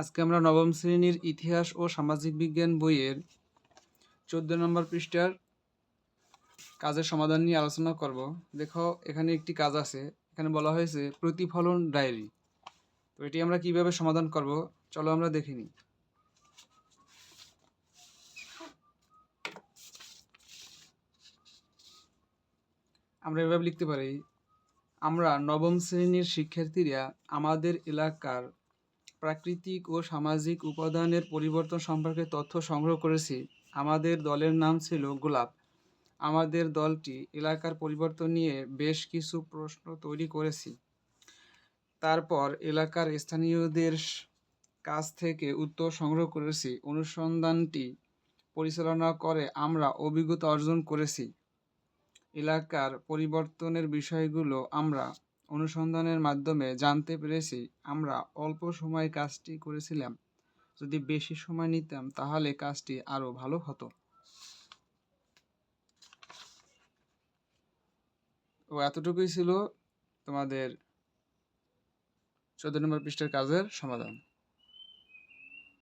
আজকে আমরা নবম শ্রেণির ইতিহাস ও সামাজিক বিজ্ঞান বইয়ের চোদ্দ নম্বর পৃষ্ঠার কাজের সমাধান নিয়ে আলোচনা করব। দেখো, এখানে একটি কাজ আছে। এখানে বলা হয়েছে প্রতিফলন ডায়েরি। তো এটি আমরা কীভাবে সমাধান করব? চলো আমরা দেখে নিই। আমরা এভাবে লিখতে পারি, আমরা নবম শ্রেণির শিক্ষার্থীরা আমাদের এলাকার প্রাকৃতিক ও সামাজিক উপাদানের পরিবর্তন সম্পর্কে তথ্য সংগ্রহ করেছি। আমাদের দলের নাম ছিল গোলাপ। আমাদের দলটি এলাকার পরিবর্তন নিয়ে বেশ কিছু প্রশ্ন তৈরি করেছি। তারপর এলাকার স্থানীয়দের কাছ থেকে উত্তর সংগ্রহ করেছি। অনুসন্ধানটি পরিচালনা করে আমরা অভিজ্ঞতা অর্জন করেছি। এলাকার পরিবর্তনের বিষয়গুলো আমরা অনুসন্ধানের মাধ্যমে জানতে পেরেছি, আমরা অল্প সময় কাজটি করেছিলাম। যদি বেশি সময় নিতাম, তাহলে কাজটি আরও ভালো হতো। ও, এতটুকুই ছিল তোমাদের চোদ্দ নম্বর পৃষ্ঠের কাজের সমাধান।